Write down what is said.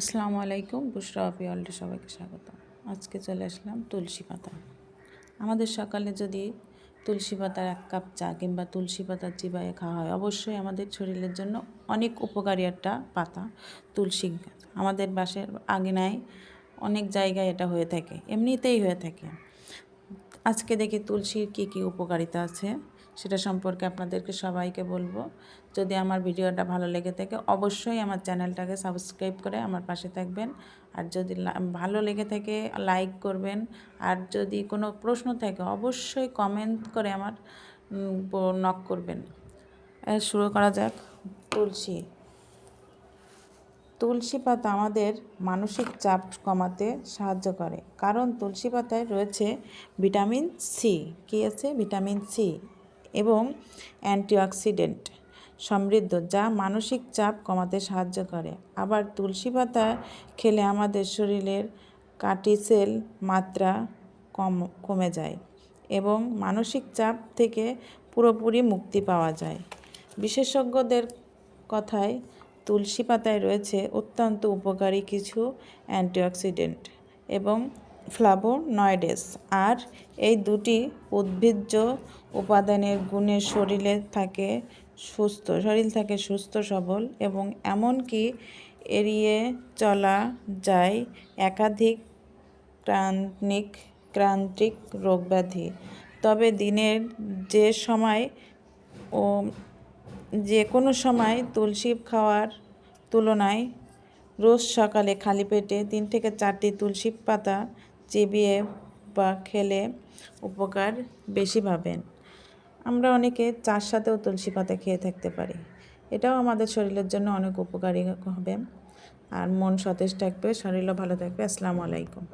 আসসালামু আলাইকুম, বুশরা অপিওয়াল্ডে সবাইকে স্বাগত আজকে চলে আসলাম তুলসী পাতা। আমাদের সকালে যদি তুলসী পাতার এক কাপ চা কিংবা তুলসী পাতার চিবায়ে খাওয়া হয়, অবশ্যই আমাদের শরীরের জন্য অনেক উপকারী একটা পাতা, তুলসী আমাদের বাসের আঙিনায় অনেক জায়গায় এটা হয়ে থাকে, এমনিতেই হয়ে থাকে। আজকে দেখি তুলসীর কী কী উপকারিতা আছে, সেটা সম্পর্কে আপনাদেরকে সবাইকে বলব। যদি আমার ভিডিওটা ভালো লেগে থাকে, অবশ্যই আমার চ্যানেলটাকে সাবস্ক্রাইব করে আমার পাশে থাকবেন। আর যদি ভালো লেগে থাকে, লাইক করবেন। আর যদি কোনো প্রশ্ন থাকে, অবশ্যই কমেন্ট করে আমার নক করবেন। শুরু করা যাক। তুলসী। তুলসী পাতা আমাদের মানসিক চাপ কমাতে সাহায্য করে। কারণ তুলসী পাতায় রয়েছে ভিটামিন সি। কী আছে? ভিটামিন সি এবং অ্যান্টিঅক্সিডেন্ট সমৃদ্ধ, যা মানসিক চাপ কমাতে সাহায্য করে। আবার তুলসী পাতা খেলে আমাদের শরীরের কার্টিসেল মাত্রা কম, কমে যায় এবং মানসিক চাপ থেকে পুরোপুরি মুক্তি পাওয়া যায়। বিশেষজ্ঞদের কথায় তুলসী পাতায় রয়েছে অত্যন্ত উপকারী কিছু অ্যান্টিঅক্সিডেন্ট এবং ফ্লাভোনয়েডেস। আর এই দুটি উদ্ভিজ্জ উপাদানের গুণে শরীরে থাকে সুস্থ, শরীর থাকে সুস্থ, সবল এবং এমনকি এড়িয়ে চলা যায় একাধিক ক্রান্তিক ক্রান্তিক রোগব্যাধি। তবে দিনের যে সময় ও যে কোনো সময় তুলসী খাওয়ার তুলনায় রোজ সকালে খালি পেটে তিন থেকে চারটি তুলসী পাতা চিবিয়ে বা খেলে উপকার বেশি পাবেন। আমরা অনেকে চার সাথেও তুলসী পাতা খেয়ে থাকতে পারি। এটাও আমাদের শরীরের জন্য অনেক উপকারী হবে। আর মন সতেজ থাকবে, শরীরও ভালো থাকবে। আসসালামু আলাইকুম।